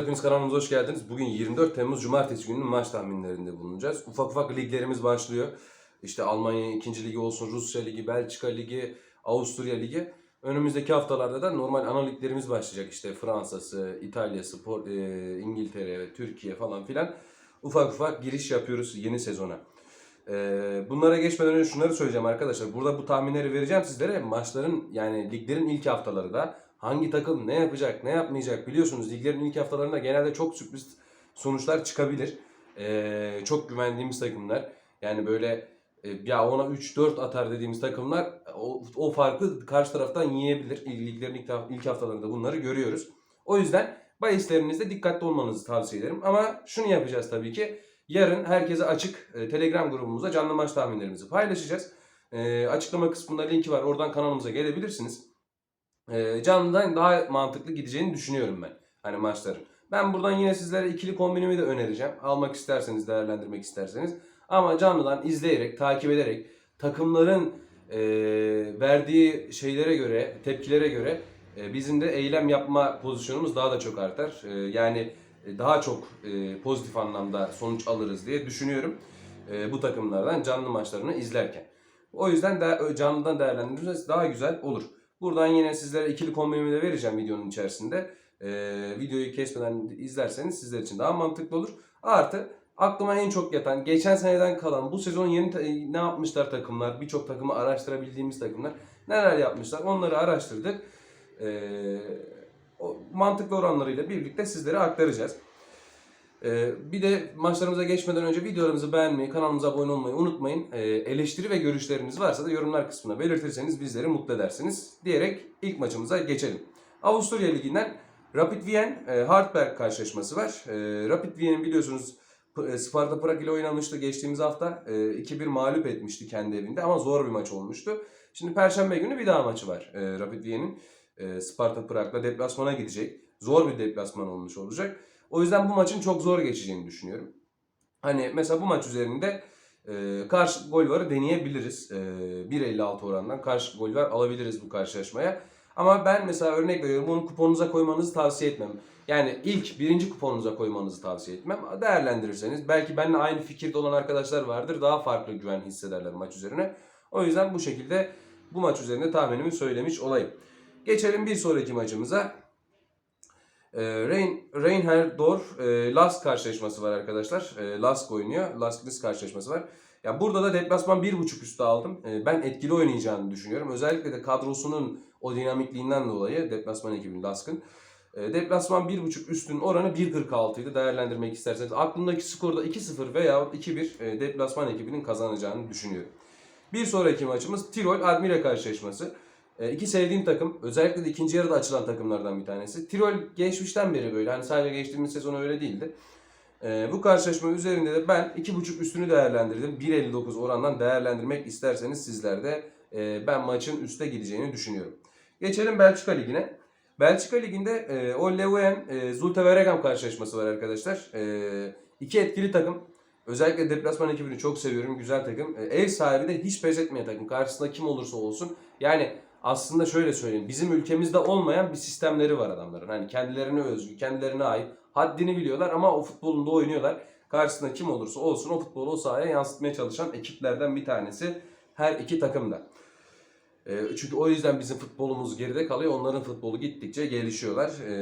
Hepiniz kanalımıza hoş geldiniz. Bugün 24 Temmuz Cumartesi gününün maç tahminlerinde bulunacağız. Ufak ufak liglerimiz başlıyor. İşte Almanya 2. Ligi olsun, Rusya Ligi, Belçika Ligi, Avusturya Ligi. Önümüzdeki haftalarda da normal ana liglerimiz başlayacak. İşte Fransa'sı, İtalya'sı, Por- e, İngiltere, Türkiye falan filan. Ufak ufak giriş yapıyoruz yeni sezona. Ee, bunlara geçmeden önce şunları söyleyeceğim arkadaşlar. Burada bu tahminleri vereceğim sizlere. Maçların yani liglerin ilk haftaları da hangi takım ne yapacak, ne yapmayacak biliyorsunuz. Liglerin ilk haftalarında genelde çok sürpriz sonuçlar çıkabilir. Ee, çok güvendiğimiz takımlar. Yani böyle e, ya ona 3-4 atar dediğimiz takımlar o, o farkı karşı taraftan yiyebilir. Liglerin ilk, ilk haftalarında bunları görüyoruz. O yüzden bahislerinizde dikkatli olmanızı tavsiye ederim. Ama şunu yapacağız tabii ki. Yarın herkese açık e, Telegram grubumuza canlı maç tahminlerimizi paylaşacağız. E, açıklama kısmında linki var. Oradan kanalımıza gelebilirsiniz. E, canlıdan daha mantıklı gideceğini düşünüyorum ben. Hani maçların. Ben buradan yine sizlere ikili kombinimi de önereceğim. Almak isterseniz, değerlendirmek isterseniz. Ama canlıdan izleyerek, takip ederek takımların e, verdiği şeylere göre, tepkilere göre e, bizim de eylem yapma pozisyonumuz daha da çok artar. E, yani e, daha çok e, pozitif anlamda sonuç alırız diye düşünüyorum. E, bu takımlardan canlı maçlarını izlerken. O yüzden de, canlıdan değerlendirirseniz daha güzel olur. Buradan yine sizlere ikili kombinimi de vereceğim videonun içerisinde. E, videoyu kesmeden izlerseniz sizler için daha mantıklı olur. Artı aklıma en çok yatan, geçen seneden kalan, bu sezon yeni ne yapmışlar takımlar, birçok takımı araştırabildiğimiz takımlar neler yapmışlar onları araştırdık. E, o mantıklı oranlarıyla birlikte sizlere aktaracağız. Ee, bir de maçlarımıza geçmeden önce videolarımızı beğenmeyi, kanalımıza abone olmayı unutmayın. Ee, eleştiri ve görüşleriniz varsa da yorumlar kısmına belirtirseniz bizleri mutlu edersiniz. Diyerek ilk maçımıza geçelim. Avusturya Ligi'nden Rapid Wien e, Hartberg karşılaşması var. E, Rapid Wien'in biliyorsunuz e, Sparta Prag ile oynamıştı geçtiğimiz hafta. E, 2-1 mağlup etmişti kendi evinde ama zor bir maç olmuştu. Şimdi Perşembe günü bir daha maçı var Rapid Wien'in. Sparta Prag'la deplasmana gidecek. Zor bir deplasman olmuş olacak. O yüzden bu maçın çok zor geçeceğini düşünüyorum. Hani mesela bu maç üzerinde e, karşı gol varı deneyebiliriz. E, 1.56 orandan karşı gol var alabiliriz bu karşılaşmaya. Ama ben mesela örnek veriyorum bunu kuponunuza koymanızı tavsiye etmem. Yani ilk birinci kuponunuza koymanızı tavsiye etmem. Değerlendirirseniz belki benimle aynı fikirde olan arkadaşlar vardır. Daha farklı güven hissederler maç üzerine. O yüzden bu şekilde bu maç üzerinde tahminimi söylemiş olayım. Geçelim bir sonraki maçımıza. E, Rein, Reinhardorf e, Lask karşılaşması var arkadaşlar. E, Lask oynuyor. Lask Linz karşılaşması var. Ya burada da deplasman 1.5 üstü aldım. E, ben etkili oynayacağını düşünüyorum. Özellikle de kadrosunun o dinamikliğinden dolayı deplasman ekibinin Lask'ın. E, deplasman 1.5 üstün oranı 1.46 idi. Değerlendirmek isterseniz aklımdaki skorda 2-0 veya 2-1 e, deplasman ekibinin kazanacağını düşünüyorum. Bir sonraki maçımız Tirol Admire karşılaşması. E, iki sevdiğim takım. Özellikle de ikinci yarıda açılan takımlardan bir tanesi. Tirol geçmişten beri böyle. Hani sadece geçtiğimiz sezon öyle değildi. E, bu karşılaşma üzerinde de ben 2.5 üstünü değerlendirdim. 1.59 orandan değerlendirmek isterseniz sizler de e, ben maçın üste gideceğini düşünüyorum. Geçelim Belçika Ligi'ne. Belçika Ligi'nde e, o Leeuwen e, Zulte Waregem karşılaşması var arkadaşlar. E, iki etkili takım. Özellikle deplasman ekibini çok seviyorum. Güzel takım. E, ev sahibi de hiç pes etmeyen takım. Karşısında kim olursa olsun. Yani aslında şöyle söyleyeyim. Bizim ülkemizde olmayan bir sistemleri var adamların. Hani kendilerine özgü, kendilerine ait. Haddini biliyorlar ama o futbolunda oynuyorlar. Karşısında kim olursa olsun o futbolu o sahaya yansıtmaya çalışan ekiplerden bir tanesi. Her iki takım da. E, Çünkü o yüzden bizim futbolumuz geride kalıyor. Onların futbolu gittikçe gelişiyorlar. E,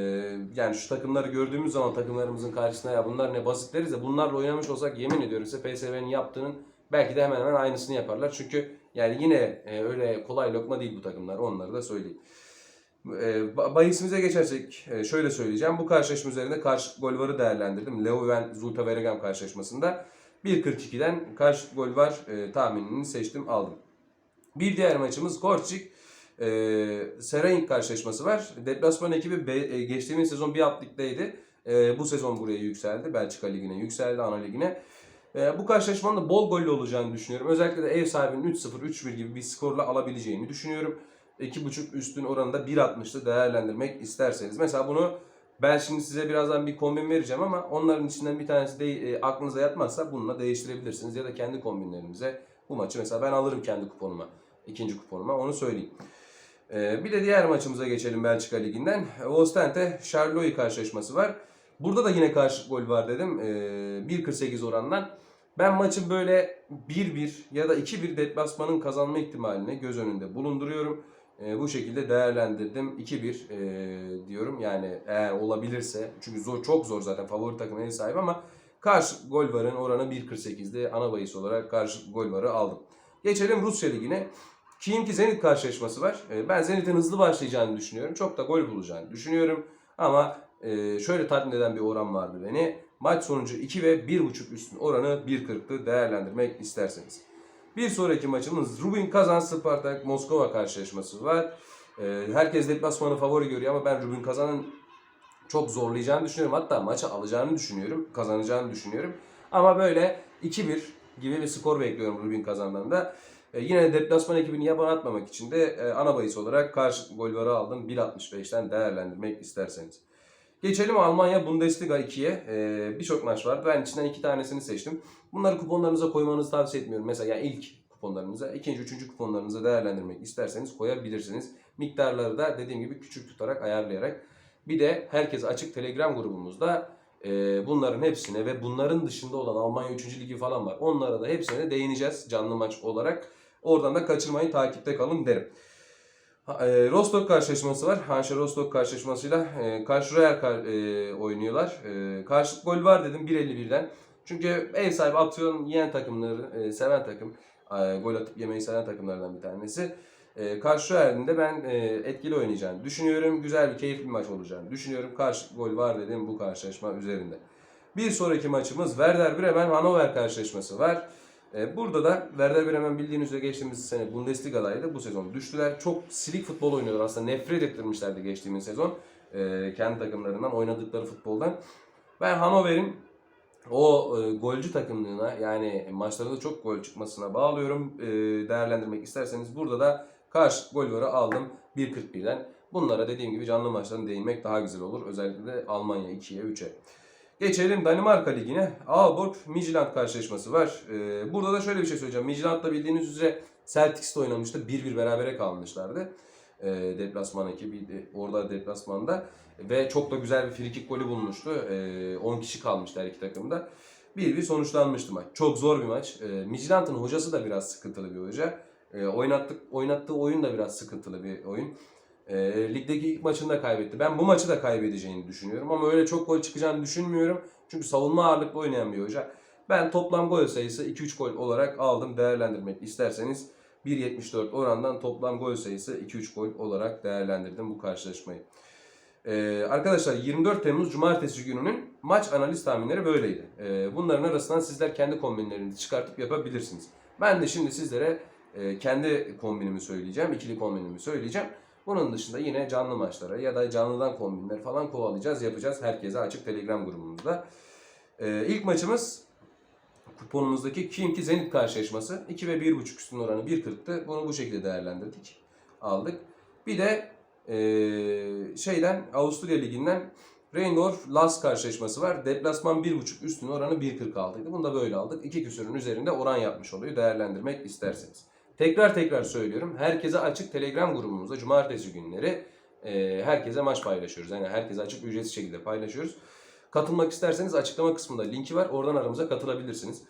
Yani şu takımları gördüğümüz zaman takımlarımızın karşısına ya bunlar ne basit deriz de bunlarla oynamış olsak yemin ediyorum size PSV'nin yaptığının belki de hemen hemen aynısını yaparlar. Çünkü yani yine e, öyle kolay lokma değil bu takımlar. Onları da söyleyeyim. E, ba- Bahisimize geçersek e, şöyle söyleyeceğim. Bu karşılaşma üzerinde karşı gol varı değerlendirdim. Leuven Zulte Waregem karşılaşmasında 1.42'den karşı gol var e, tahminini seçtim aldım. Bir diğer maçımız Korçik e, Seraing karşılaşması var. Deplasman ekibi be- e, geçtiğimiz sezon bir alt. E, bu sezon buraya yükseldi. Belçika Ligi'ne yükseldi, ana ligine. E, bu karşılaşmanın da bol gollü olacağını düşünüyorum. Özellikle de ev sahibinin 3-0, 3-1 gibi bir skorla alabileceğini düşünüyorum. 2.5 üstün oranında 1.60'lı değerlendirmek isterseniz. Mesela bunu ben şimdi size birazdan bir kombin vereceğim ama onların içinden bir tanesi de e, aklınıza yatmazsa bununla değiştirebilirsiniz. Ya da kendi kombinlerinize bu maçı mesela ben alırım kendi kuponuma. ikinci kuponuma onu söyleyeyim. E, bir de diğer maçımıza geçelim Belçika Ligi'nden. Ostende Charleroi karşılaşması var. Burada da yine karşı gol var dedim. Ee, 1.48 orandan. Ben maçın böyle 1-1 ya da 2-1 deplasmanın kazanma ihtimalini göz önünde bulunduruyorum. Ee, bu şekilde değerlendirdim. 2-1 ee, diyorum. Yani eğer olabilirse çünkü zor çok zor zaten favori takım ev sahibi ama karşı gol varın oranı 1.48'de ana bahis olarak karşı gol varı aldım. Geçelim Rusya Ligi'ne. Kimki Zenit karşılaşması var. Ee, Ben Zenit'in hızlı başlayacağını düşünüyorum. Çok da gol bulacağını düşünüyorum. Ama e, şöyle tatmin eden bir oran vardı beni. Maç sonucu 2 ve 1.5 üstün oranı 1.40'lı değerlendirmek isterseniz. Bir sonraki maçımız Rubin Kazan Spartak Moskova karşılaşması var. Ee, Herkes deplasmanı favori görüyor ama ben Rubin Kazan'ın çok zorlayacağını düşünüyorum. Hatta maçı alacağını düşünüyorum. Kazanacağını düşünüyorum. Ama böyle 2-1 gibi bir skor bekliyorum Rubin Kazan'dan da. E, yine deplasman ekibini yaban atmamak için de e, ana bahis olarak karşı gol varı aldım. 1.65'ten değerlendirmek isterseniz. Geçelim Almanya Bundesliga 2'ye. E, Birçok maç var. Ben içinden iki tanesini seçtim. Bunları kuponlarınıza koymanızı tavsiye etmiyorum. Mesela yani ilk kuponlarınıza, ikinci, üçüncü kuponlarınıza değerlendirmek isterseniz koyabilirsiniz. Miktarları da dediğim gibi küçük tutarak, ayarlayarak. Bir de herkes açık Telegram grubumuzda e, bunların hepsine ve bunların dışında olan Almanya 3. Ligi falan var. Onlara da hepsine değineceğiz canlı maç olarak. Oradan da kaçırmayın, takipte kalın derim. E, Rostock karşılaşması var. Hanşa Rostock karşılaşmasıyla e, karşı Real kar- e, oynuyorlar. E, karşılık gol var dedim 1.51'den. Çünkü ev sahibi atıyor yiyen takımları e, seven takım. E, gol atıp yemeyi seven takımlardan bir tanesi. E, karşı Real'in ben e, etkili oynayacağını düşünüyorum. Güzel bir keyifli bir maç olacağını düşünüyorum. Karşı gol var dedim bu karşılaşma üzerinde. Bir sonraki maçımız Werder Bremen Hannover karşılaşması var. E, Burada da Werder Bremen bildiğiniz üzere geçtiğimiz sene Bundesliga'daydı. Bu sezon düştüler. Çok silik futbol oynuyorlar. Aslında nefret ettirmişlerdi geçtiğimiz sezon. e, kendi takımlarından oynadıkları futboldan. Ben Hannover'in o e, golcü takımlığına yani maçlarında çok gol çıkmasına bağlıyorum. Değerlendirmek isterseniz burada da karşı gol varı aldım 1.41'den. Bunlara dediğim gibi canlı maçlarına değinmek daha güzel olur. Özellikle de Almanya 2'ye 3'e. Geçelim Danimarka Ligi'ne. Aalborg Midtjylland karşılaşması var. Ee, burada da şöyle bir şey söyleyeceğim. Midtjylland'da bildiğiniz üzere Celtics'te oynamıştı. 1-1 berabere kalmışlardı. Ee, deplasman ekibi orada deplasmanda. Ve çok da güzel bir frikik golü bulmuştu. Ee, 10 kişi kalmıştı her iki takımda. 1-1 sonuçlanmıştı maç. Çok zor bir maç. Ee, Midtjylland'ın hocası da biraz sıkıntılı bir hoca. Ee, oynattık, oynattığı oyun da biraz sıkıntılı bir oyun. E, ligdeki ilk maçını da kaybetti. Ben bu maçı da kaybedeceğini düşünüyorum ama öyle çok gol çıkacağını düşünmüyorum. Çünkü savunma ağırlıklı oynayan bir hoca. Ben toplam gol sayısı 2-3 gol olarak aldım değerlendirmek isterseniz. 1.74 orandan toplam gol sayısı 2-3 gol olarak değerlendirdim bu karşılaşmayı. Ee, arkadaşlar 24 Temmuz Cumartesi gününün maç analiz tahminleri böyleydi. Ee, bunların arasından sizler kendi kombinlerinizi çıkartıp yapabilirsiniz. Ben de şimdi sizlere e, kendi kombinimi söyleyeceğim, ikili kombinimi söyleyeceğim. Bunun dışında yine canlı maçlara ya da canlıdan kombinler falan kovalayacağız, yapacağız. Herkese açık Telegram grubumuzda. Ee, ilk maçımız kuponumuzdaki Kimki Zenit karşılaşması. 2 ve 1.5 üstün oranı 1.40'tı. Bunu bu şekilde değerlendirdik. Aldık. Bir de ee, şeyden Avusturya Ligi'nden Reindorf Las karşılaşması var. Deplasman 1.5 üstün oranı 1.46'ydı. Bunu da böyle aldık. İki küsürün üzerinde oran yapmış oluyor değerlendirmek isterseniz. Tekrar tekrar söylüyorum. Herkese açık Telegram grubumuzda cumartesi günleri e, herkese maç paylaşıyoruz. Yani herkese açık ücretsiz şekilde paylaşıyoruz. Katılmak isterseniz açıklama kısmında linki var. Oradan aramıza katılabilirsiniz.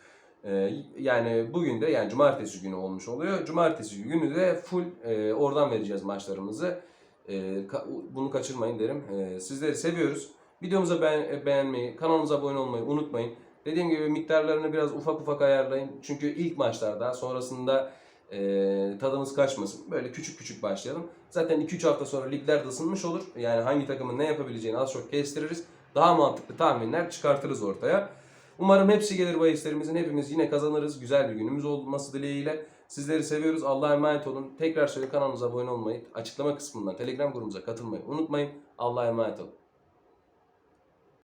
E, yani bugün de yani cumartesi günü olmuş oluyor. Cumartesi günü de full e, oradan vereceğiz maçlarımızı. E, ka- bunu kaçırmayın derim. E, sizleri seviyoruz. Videomuza beğen- beğenmeyi, kanalımıza abone olmayı unutmayın. Dediğim gibi miktarlarını biraz ufak ufak ayarlayın. Çünkü ilk maçlarda sonrasında e, tadımız kaçmasın. Böyle küçük küçük başlayalım. Zaten 2-3 hafta sonra ligler de ısınmış olur. Yani hangi takımın ne yapabileceğini az çok kestiririz. Daha mantıklı tahminler çıkartırız ortaya. Umarım hepsi gelir bahislerimizin. Hepimiz yine kazanırız. Güzel bir günümüz olması dileğiyle. Sizleri seviyoruz. Allah'a emanet olun. Tekrar söyle kanalımıza abone olmayı, açıklama kısmından Telegram grubumuza katılmayı unutmayın. Allah'a emanet olun.